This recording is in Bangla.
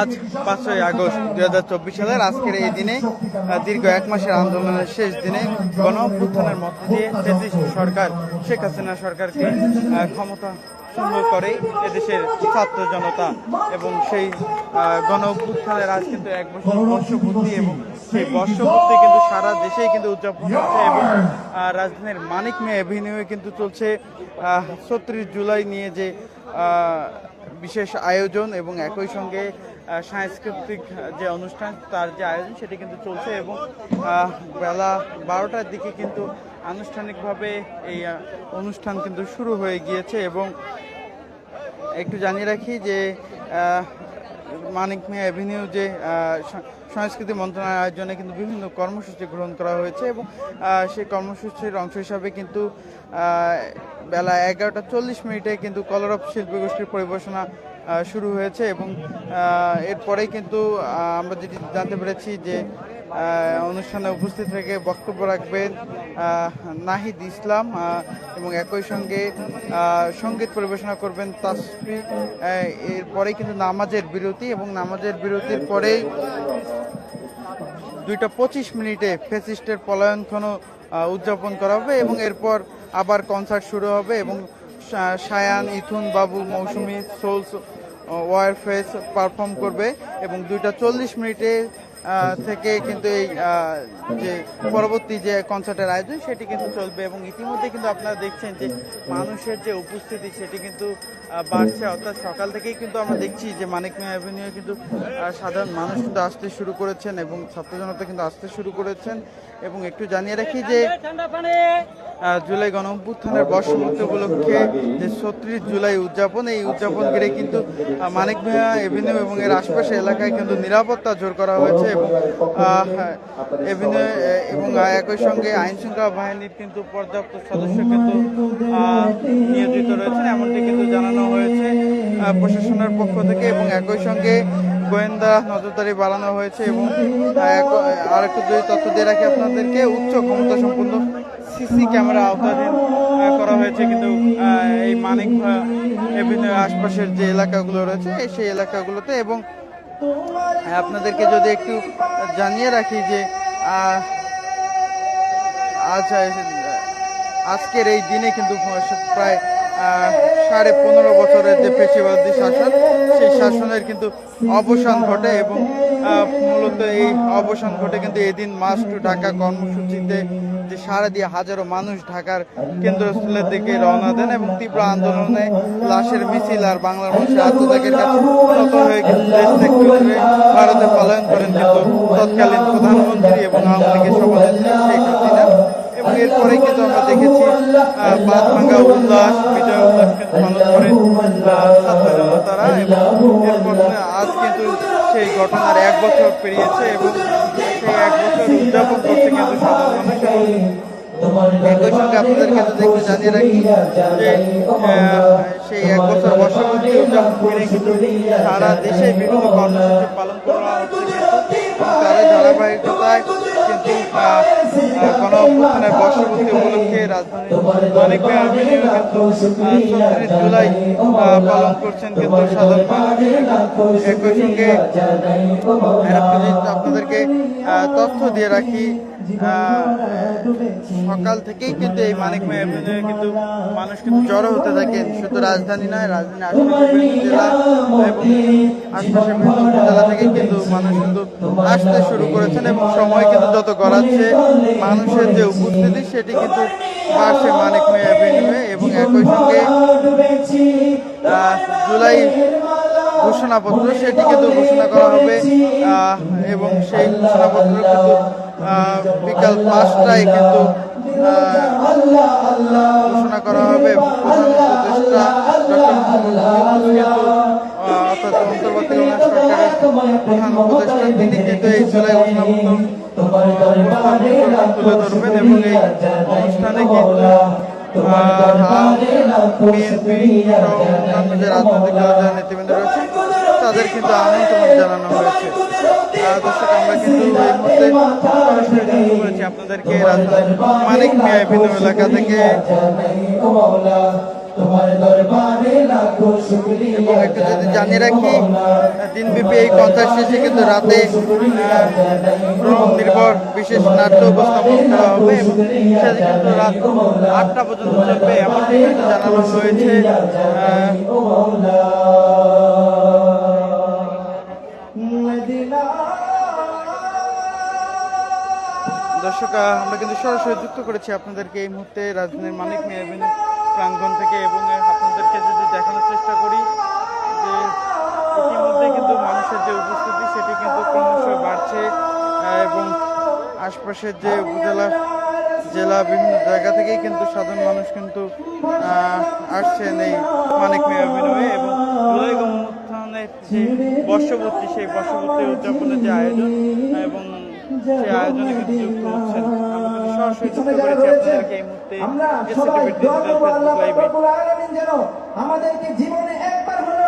আজ পাঁচই আগস্ট দুই হাজার চব্বিশ সালের আজকের এই দিনে দীর্ঘ এক মাসের আন্দোলনের শেষ দিনে গণ অভ্যুত্থানের মধ্য দিয়ে সরকার, শেখ হাসিনা সরকারকে ক্ষমতা শূন্য করে এদেশের ছাত্র জনতা এবং সেই গণ অভ্যুত্থানের আজ কিন্তু এক বছর বর্ষপূর্তি এবং সেই বর্ষপূর্তি কিন্তু সারা দেশেই কিন্তু উদযাপন হচ্ছে এবং রাজধানীর মানিক মে অ্যাভিনিউয়ে কিন্তু চলছে ছত্রিশ জুলাই নিয়ে যে বিশেষ আয়োজন এবং একই সঙ্গে সাংস্কৃতিক যে অনুষ্ঠান, তার যে আয়োজন, সেটি কিন্তু চলছে এবং বেলা বারোটার দিকে কিন্তু আনুষ্ঠানিকভাবে এই অনুষ্ঠান কিন্তু শুরু হয়ে গিয়েছে এবং একটু জানিয়ে রাখি যে মানিক মিয়া অ্যাভিনিউ যে সংস্কৃতি মন্ত্রণালয়ের আয়োজনে কিন্তু বিভিন্ন কর্মসূচি গ্রহণ করা হয়েছে এবং সেই কর্মসূচির অংশ হিসাবে কিন্তু বেলা এগারোটা চল্লিশ মিনিটে কিন্তু কলরব শিল্পী গোষ্ঠীর পরিবেশনা শুরু হয়েছে এবং এরপরেই কিন্তু আমরা যেটি জানতে পেরেছি যে অনুষ্ঠানে উপস্থিত থেকে বক্তব্য রাখবেন নাহিদ ইসলাম এবং একই সঙ্গে সংগীত পরিবেশনা করবেন তাসফি এরপরেই কিন্তু নামাজের বিরতি এবং নামাজের বিরতির পরেই দুইটা পঁচিশ মিনিটে ফেসিস্টের পলায়নক্ষণও আহ, উদযাপন করা হবে এবং এরপর আবার কনসার্ট শুরু হবে এবং সায়ান ইথুন বাবু Mousumi Souls Warfaze perform করবে এবং দুইটা চল্লিশ মিনিটে থেকে কিন্তু এই যে পরবর্তী যে কনসার্টের আয়োজন, সেটি কিন্তু চলবে এবং ইতিমধ্যে কিন্তু আপনারা দেখছেন যে মানুষের যে উপস্থিতি, সেটি কিন্তু বাড়ছে। অর্থাৎ সকাল থেকেই কিন্তু আমরা দেখছি যে মানিক মিয়া অ্যাভিনিউ কিন্তু সাধারণ মানুষ কিন্তু আসতে শুরু করেছেন এবং ছাত্র জনতা কিন্তু আসতে শুরু করেছেন। এবং একটু জানিয়ে রাখি যে জুলাই গণ অভ্যুত্থানের বর্ষপূর্তি উপলক্ষে যে ছত্রিশ জুলাই উদযাপন, এই উদযাপন ঘিরে কিন্তু মানিক মিয়া এভিনিউ এবং এর আশপাশের এলাকায় কিন্তু নিরাপত্তা জোর করা হয়েছে। এবং এবং একই সঙ্গে আইন শৃঙ্খলা বাহিনীর কিন্তু পর্যাপ্ত সদস্য কিন্তু নিয়োজিত রয়েছেন এমনটি কিন্তু জানানো হয়েছে প্রশাসনের পক্ষ থেকে এবং একই সঙ্গে গোয়েন্দা নজরদারি বাড়ানো হয়েছে এবং আর একটু যদি তথ্য দিয়ে রাখি আপনাদেরকে উচ্চ ক্ষমতা সম্পন্ন সিসি ক্যামেরা আওতাধীন করা হয়েছে কিন্তু এই মানিক এভিনিউ আশপাশের যে এলাকাগুলো রয়েছে সেই এলাকাগুলোতে এবং আপনাদেরকে যদি একটু জানিয়ে রাখি যে আচ্ছা আজ আজকের এই দিনে কিন্তু প্রায় সাড়ে পনেরো বছরের যে পেশিবাদী শাসন, সেই শাসনের কিন্তু অবসান ঘটে এবং মূলত এই অবসান ঘটে কিন্তু এদিন মাস টু ঢাকা কর্মসূচিতে যে সারা দিয়ে হাজারো মানুষ ঢাকার কেন্দ্রস্থলের দিকে রওনা দেন এবং তীব্র আন্দোলনে লাশের মিছিল আর বাংলার মানুষের আত্মত্যাগের কাছে নত হয়ে কিন্তু দেশ করে ভারতে পলায়ন করেন কিন্তু তৎকালীন প্রধানমন্ত্রী এবং আওয়ামী লীগের সভানেত্রী শেখ হাসিনা। এবং এরপরে কিন্তু আমরা দেখেছি বাদ ভাঙ্গা উল্লাস, বিজয় উল্লাস কিন্তু পালন ছাত্র জনতারা এবং এরপর আজ কিন্তু সেই ঘটনার এক বছর পেরিয়েছে এবং সেই এক বছর উদযাপন করছে কিন্তু সাধারণ মানুষ। একই সঙ্গে আপনাদেরকে যদি একটু জানিয়ে রাখি যে সেই এক বছর বর্ষপূর্তি উদযাপন করে কিন্তু সারা দেশে বিভিন্ন কর্মসূচি পালন করা হচ্ছে। তার ধারাবাহিকতায় কিন্তু উপলক্ষে জুলাই পালন করছেন কিন্তু সঙ্গে তথ্য দিয়ে রাখি সকাল থেকেই কিন্তু এই মানিক মে অ্যাভিনিউ কিন্তু মানুষ কিন্তু জড়ো হতে থাকেন। শুধু রাজধানী নয় রাজধানী জেলা উপজেলা থেকে কিন্তু মানুষ কিন্তু আসতে শুরু করেছেন এবং সময় কিন্তু যত গড়াচ্ছে মানুষের যে উপস্থিতি সেটি কিন্তু বাড়ছে মানিক মে অ্যাভিনিউয়ে এবং একই সঙ্গে জুলাই ঘোষণাপত্র সেটি কিন্তু ঘোষণা করা হবে এবং সেই ঘোষণাপত্র কিন্তু বিকাল পাঁচটায় কিন্তু ঘোষণা করা হবে। প্রধান উপদেষ্টা ডক্টর অন্তর্বর্তীকালীন সরকারের উপদেষ্টা তিনি কিন্তু এই জুলাই ঘোষণাপত্র তুলে ধরবেন এবং অনুষ্ঠানে কিন্তু যে রাজনৈতিক তাদের কিন্তু আমন্ত্রণ জানানো হয়েছে আমরা কিন্তু এই আপনাদেরকে রাজধানীর মানিক বিভিন্ন এলাকা থেকে যদি জানিয়ে রাখি দিনব্যাপী এই কনসার্ট শেষে কিন্তু রাতে নির্ভর বিশেষ নাট্য উপস্থাপন করা হবে। এবং সেটা কিন্তু রাত আটটা পর্যন্ত চলবে কিন্তু জানানো হয়েছে। দর্শক আমরা কিন্তু সরাসরি যুক্ত করেছি আপনাদেরকে এই মুহূর্তে রাজধানীর মানিক মেয়াবিন প্রাঙ্গণ থেকে এবং আপনাদেরকে যদি দেখানোর চেষ্টা করি, যে ইতিমধ্যে কিন্তু মানুষের যে উপস্থিতি, সেটি কিন্তু ক্রমশ বাড়ছে এবং আশপাশের যে উপজেলা, জেলা বিভিন্ন জায়গা থেকেই কিন্তু সাধারণ মানুষ কিন্তু আসছেন এই মানিক মেয়াবিন হয়ে এবং উদয়গম উত্থানের যে বর্ষপূর্তি সেই বর্ষপূর্তি উদযাপনের যে আয়োজন, এবং সেই আয়োজনে কিন্তু যুক্ত হচ্ছেন আমরা কিন্তু সরাসরি যুক্ত করেছি আপনাদেরকে এই মুহূর্তে আমরা সবাই দোয়া করব আল্লাহ ফেসবুক রব্বুল আলামিন যেন আমাদেরকে জীবনে একবার হলেও